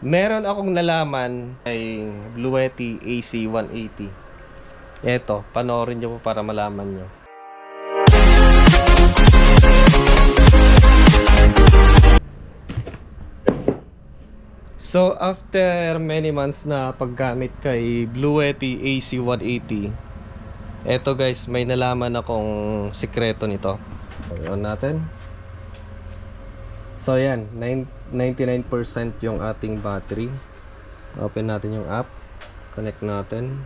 Meron akong nalaman ay Bluetti AC180. Eto, panoorin nyo po para malaman nyo. So, after many months na paggamit kay Bluetti AC180, eto guys, may nalaman akong sikreto nito. On natin. So, yan. nine- 99% yung ating battery. Open natin yung app. Connect natin.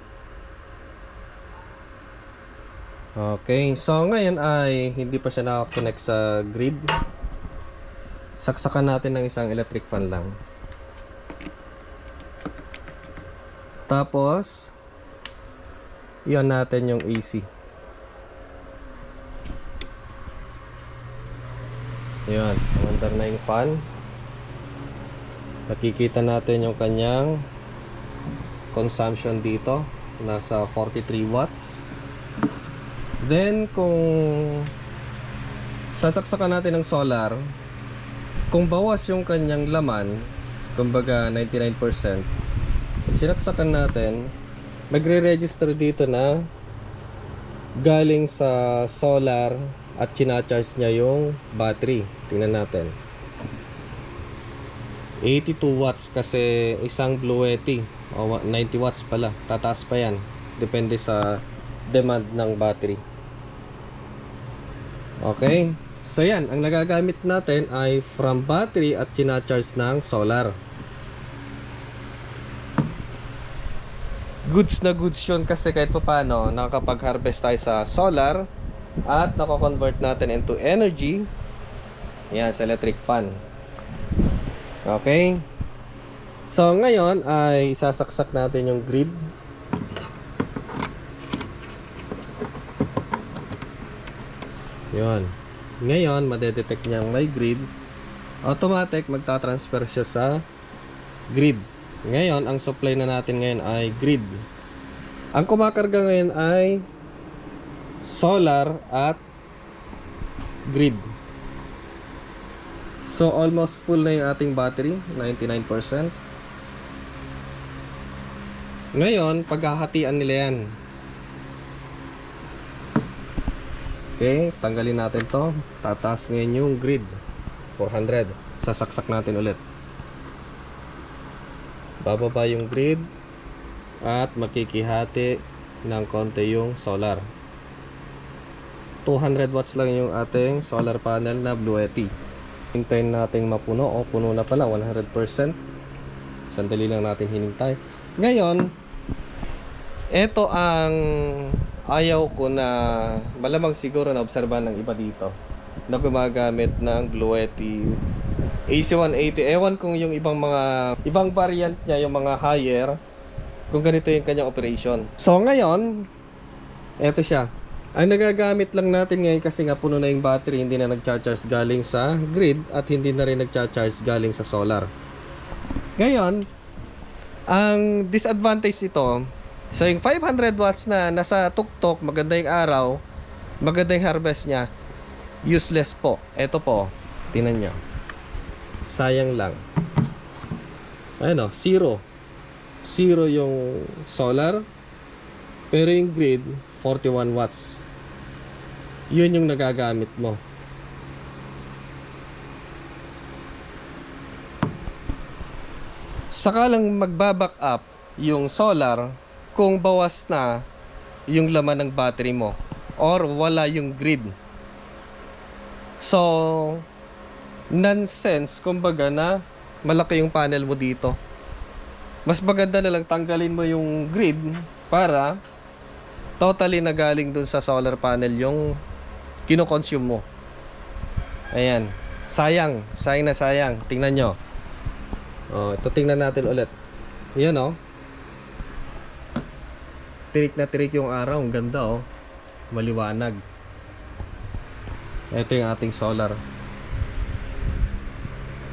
Okay. So, ngayon ay hindi pa siya nakakonect sa grid. Saksakan natin ng isang electric fan lang. Tapos, yan natin yung AC. Yan, umandar na yung fan. Nakikita natin yung kanyang consumption dito. Nasa 43 watts. Then, kung sasaksakan natin ng solar, kung bawas yung kanyang laman, kumbaga 99%, pag sinaksakan natin, magre-register dito na galing sa solar at charge niya yung battery. Tingnan natin. 82 watts kasi isang Bluetti o 90 watts pala. Tataas pa yan. Depende sa demand ng battery. Okay. So yan, ang nagagamit natin ay from battery at charge ng solar. goods na goods yun kasi kahit pa paano nakakapag-harvest tayo sa solar at nako-convert natin into energy. Yan sa electric fan. Okay. So ngayon ay sasaksak natin yung grid. Yun. Ngayon madedetect niyang may grid. Automatic magta-transfer siya sa grid. Ngayon, ang supply na natin ngayon ay grid. Ang kumakarga ngayon ay solar at grid. So, almost full na yung ating battery, 99%. Ngayon, paghahatian nila yan. Okay, tanggalin natin to. Tataas ngayon yung grid. 400. Sasaksak natin ulit bababa yung grid at makikihati ng konti yung solar 200 watts lang yung ating solar panel na Bluetti hintayin nating mapuno. O puno na pala 100% sandali lang natin hinintay. Ngayon ito ang ayaw ko na malamang siguro na obserbahan ng iba dito na gumagamit ng Bluetti AC180 ewan kung yung ibang mga ibang variant niya yung mga higher kung ganito yung kanyang operation. So ngayon eto siya ang nagagamit lang natin ngayon kasi nga puno na yung battery hindi na nagcha-charge galing sa grid at hindi na rin nagcha-charge galing sa solar. Ngayon ang disadvantage ito so yung 500 watts na nasa tuktok maganda yung araw maganda yung harvest niya useless po. Eto po tingnan nyo. Sayang lang. Ano, zero. Zero yung solar pero yung grid 41 watts yun yung nagagamit mo. Saka lang magbaback up yung solar kung bawas na yung laman ng battery mo or wala yung grid. So nonsense. Kumbaga na malaki yung panel mo dito. Mas maganda na lang tanggalin mo yung grid para totally na galing dun sa solar panel yung kinoconsume mo. Ayan. Sayang. Sayang na sayang. Tingnan nyo. Oh, ito tingnan natin ulit. Yan oh. Tirik na tirik yung araw. Ang ganda oh. Maliwanag. Ito yung ating solar.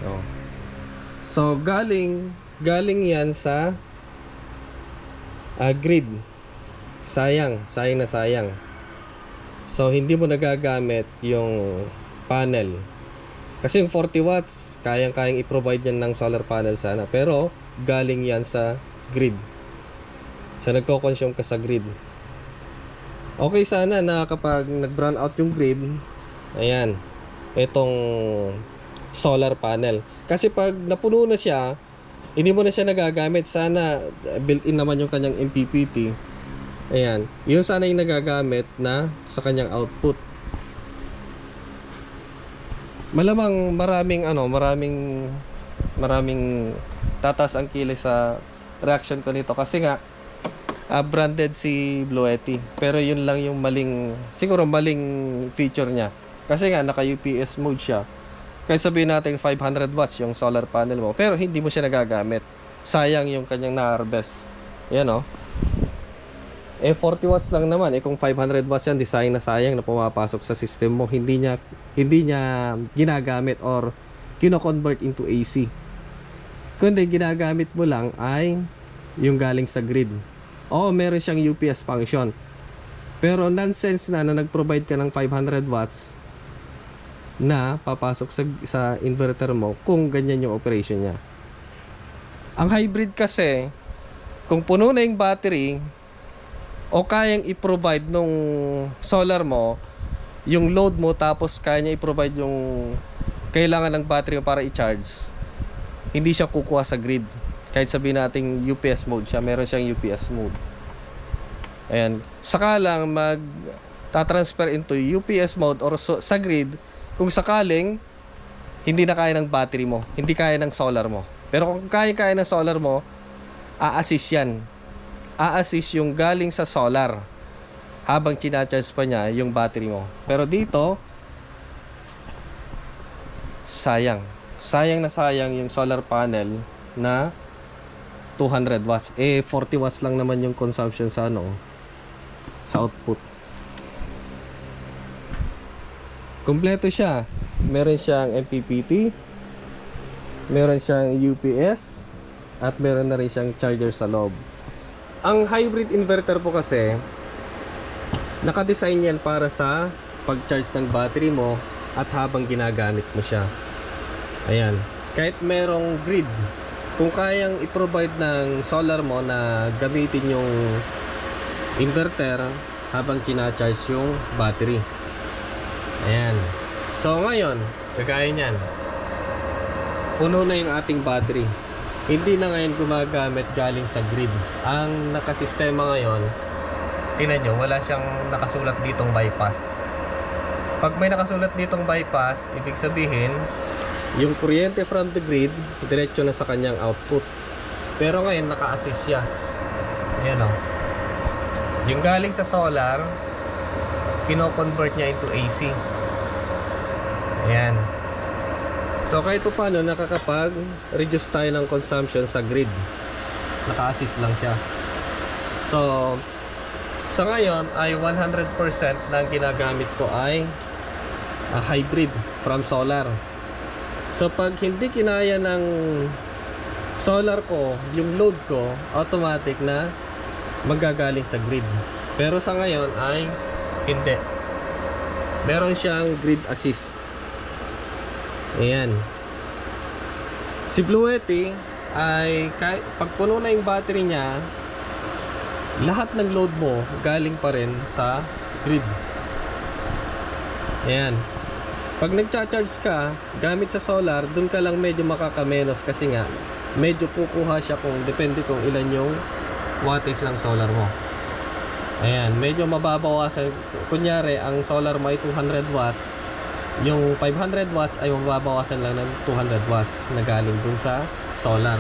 Oh. So galing galing 'yan sa uh, grid. Sayang, sayang na sayang. So hindi mo nagagamit yung panel Kasi yung 40 watts, kayang-kayang i-provide yan ng solar panel sana. Pero, galing yan sa grid. Sa nagko-consume ka sa grid. Okay sana na kapag nag-brown out yung grid, ayan, itong solar panel. Kasi pag napuno na siya, hindi mo na siya nagagamit. Sana built-in naman yung kanyang MPPT. Ayan, yun sana yung nagagamit na sa kanyang output. Malamang maraming ano, maraming maraming tatas ang kilis sa reaction ko nito kasi nga ah, branded si Bluetti. Pero yun lang yung maling siguro maling feature niya. Kasi nga naka UPS mode siya. Kahit sabihin natin 500 watts yung solar panel mo, pero hindi mo siya nagagamit. Sayang yung kanyang na-harvest. Yan oh. Eh 40 watts lang naman, eh kung 500 watts yan, design na sayang na pumapasok sa system mo, hindi niya hindi niya ginagamit or kino-convert into AC. Kundi ginagamit mo lang ay yung galing sa grid. Oo, meron siyang UPS function. Pero nonsense na na nag-provide ka ng 500 watts na papasok sa, sa inverter mo kung ganyan yung operation niya. Ang hybrid kasi, kung puno na yung battery, o kayang i-provide nung solar mo yung load mo tapos kaya niya i-provide yung kailangan ng battery para i-charge hindi siya kukuha sa grid. Kahit sabihin nating UPS mode siya meron siyang UPS mode. Ayan. Saka lang mag tatransfer into UPS mode or so, sa grid kung sakaling hindi na kaya ng battery mo hindi kaya ng solar mo. Pero kung kaya kaya ng solar mo a-assist yan a-assist yung galing sa solar habang charge pa niya yung battery mo. Pero dito, sayang. Sayang na sayang yung solar panel na 200 watts. Eh, 40 watts lang naman yung consumption sa ano, sa output. Kompleto siya. Meron siyang MPPT, meron siyang UPS, at meron na rin siyang charger sa loob. Ang hybrid inverter po kasi naka-design yan para sa pag-charge ng battery mo at habang ginagamit mo siya. Ayan. Kahit merong grid, kung kayang i-provide ng solar mo na gamitin yung inverter habang kina-charge yung battery. Ayan. So ngayon, kagaya niyan. Puno na yung ating battery hindi na ngayon gumagamit galing sa grid. Ang nakasistema ngayon, tinan nyo, wala siyang nakasulat ditong bypass. Pag may nakasulat ditong bypass, ibig sabihin, yung kuryente from the grid, diretso na sa kanyang output. Pero ngayon, naka-assist siya. Yan o. Yung galing sa solar, kino-convert niya into AC. Ayan. So kahit pa paano nakakapag-reduce tayo ng consumption sa grid. Naka-assist lang siya. So sa ngayon ay 100% na ginagamit ko ay uh, hybrid from solar. So pag hindi kinaya ng solar ko, yung load ko, automatic na magagaling sa grid. Pero sa ngayon ay hindi. Meron siyang grid assist. Ayan. Si Bluetti ay kahit pag puno na yung battery niya, lahat ng load mo galing pa rin sa grid. Ayan. Pag nagcha-charge ka, gamit sa solar, dun ka lang medyo makakamenos kasi nga medyo kukuha siya kung depende kung ilan yung wattage ng solar mo. Ayan, medyo mababawasan. Kunyari, ang solar mo ay 200 watts, yung 500 watts ay mababawasan lang ng 200 watts na galing dun sa solar.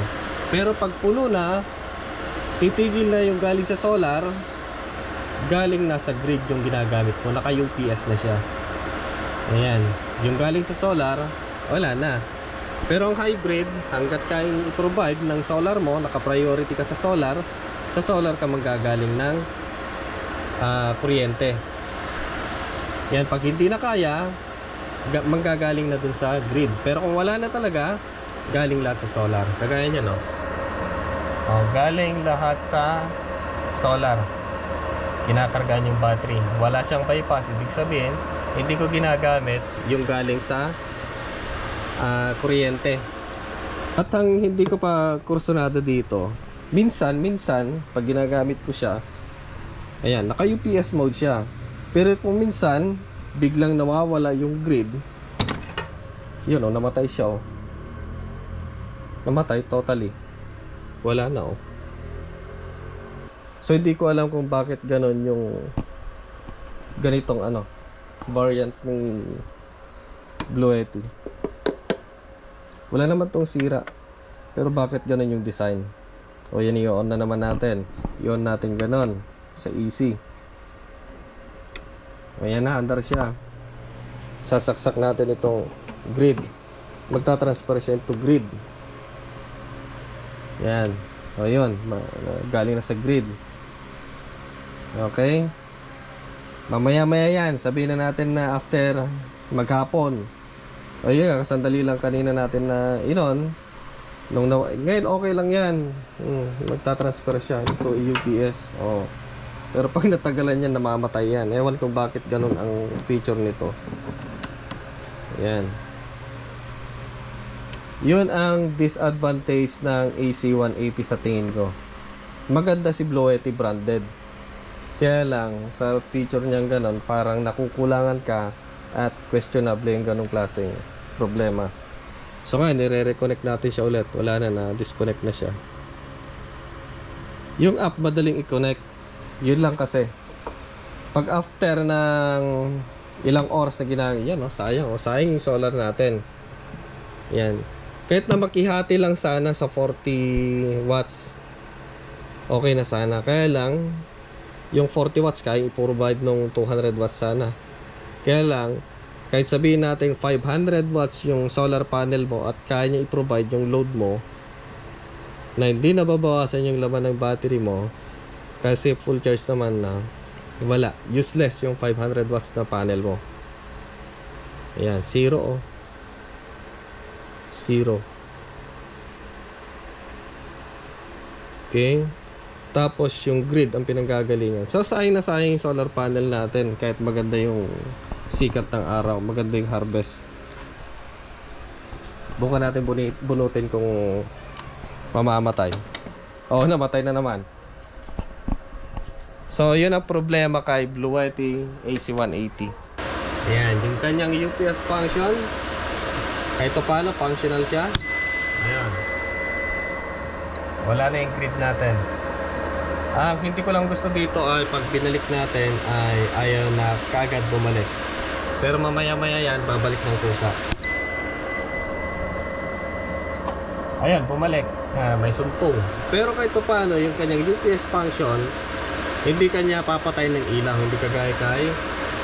Pero pag puno na, titigil na yung galing sa solar, galing na sa grid yung ginagamit mo. Naka UPS na siya. Ayan. Yung galing sa solar, wala na. Pero ang hybrid, hanggat kayang i-provide ng solar mo, naka-priority ka sa solar, sa solar ka manggagaling ng ah, kuryente. Yan, pag hindi na kaya, manggagaling na dun sa grid. Pero kung wala na talaga, galing lahat sa solar. Kagaya niya, no? Oh, galing lahat sa solar. Kinakargaan yung battery. Wala siyang bypass. Ibig sabihin, hindi ko ginagamit yung galing sa ah, kuryente. At ang hindi ko pa kursunada dito, minsan, minsan, pag ginagamit ko siya, ayan, naka UPS mode siya. Pero kung minsan, biglang nawawala yung grid, yun oh, namatay siya oh. Namatay totally. Wala na oh. So hindi ko alam kung bakit ganon yung ganitong ano variant ng Blue Yeti. Wala naman tong sira. Pero bakit ganon yung design? O yan i-on na naman natin. I-on natin ganon sa easy. Ayan na, andar siya. Sasaksak natin itong grid. Magta-transfer siya into grid. Yan. O yun, galing na sa grid. Okay? Mamaya-maya yan, sabihin na natin na after maghapon. O yun, kasandali lang kanina natin na inon. Nung ngayon okay lang yan. Hmm, magta-transfer siya into UPS. Oh. Pero pag natagalan yan, namamatay yan. Ewan kung bakit ganun ang feature nito. Yan. Yun ang disadvantage ng AC180 sa tingin ko. Maganda si Bloety branded. Kaya lang, sa feature niyang ganun, parang nakukulangan ka at questionable yung ganung klaseng problema. So ngayon, nire-reconnect natin siya ulit. Wala na, na-disconnect na siya. Yung app, madaling i-connect. Yun lang kasi. Pag after ng ilang oras na ginagawa, yan, oh, sayang. Oh, sayang yung solar natin. Yan. Kahit na makihati lang sana sa 40 watts, okay na sana. Kaya lang, yung 40 watts kaya i-provide nung 200 watts sana. Kaya lang, kahit sabihin natin 500 watts yung solar panel mo at kaya niya i-provide yung load mo na hindi nababawasan yung laman ng battery mo kasi full charge naman na wala, useless yung 500 watts na panel mo. Ayan, zero oh. Zero. Okay. Tapos yung grid ang pinanggagalingan. So sayang na sayang yung solar panel natin kahit maganda yung sikat ng araw, maganda yung harvest. Bukan natin bunutin kung mamamatay. Oo, namatay na naman. So, yun ang problema kay Blue Yeti AC180. Ayan, yung kanyang UPS function. Kahit pa paano, functional siya. Ayan. Wala na yung grid natin. Ang hindi ko lang gusto dito ay pag binalik natin ay ayaw na kagad bumalik. Pero mamaya maya yan, babalik ng kusa. Ayan, bumalik. Ah, may sumpong. Pero kahit pa paano, yung kanyang UPS function, hindi kanya papatay ng ilaw. Hindi kagaya kay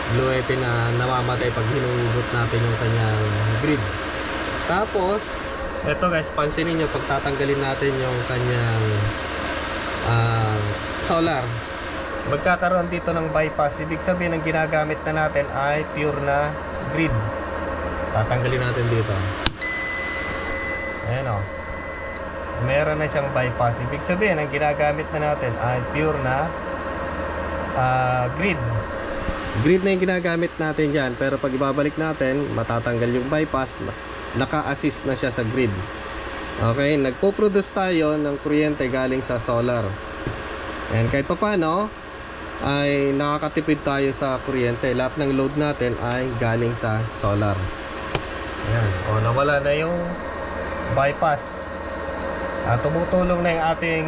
Blue na namamatay pag hinugot natin yung kanyang grid. Tapos, eto guys, pansinin nyo, pag tatanggalin natin yung kanyang ah, solar, magkakaroon dito ng bypass. Ibig sabihin, ang ginagamit na natin ay pure na grid. Tatanggalin natin dito. Ayan o. Meron na siyang bypass. Ibig sabihin, ang ginagamit na natin ay pure na ah, grid. Grid na yung ginagamit natin dyan. Pero pag ibabalik natin, matatanggal yung bypass. na- Naka-assist na siya sa grid. Okay, nagpo-produce tayo ng kuryente galing sa solar. And kahit papano, ay nakakatipid tayo sa kuryente. Lahat ng load natin ay galing sa solar. Ayan. O, nawala na yung bypass. Ah, tumutulong na yung ating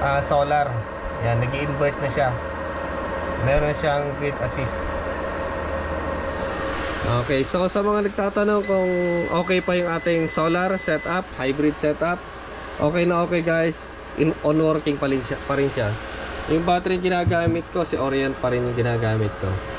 ah, solar. Ayan, nag invert na siya. Meron siyang grid assist. Okay, so sa mga nagtatanong kung okay pa yung ating solar setup, hybrid setup, okay na okay guys, in on working pa rin siya. Pa rin siya. Yung battery ginagamit ko, si Orient pa rin yung ginagamit ko.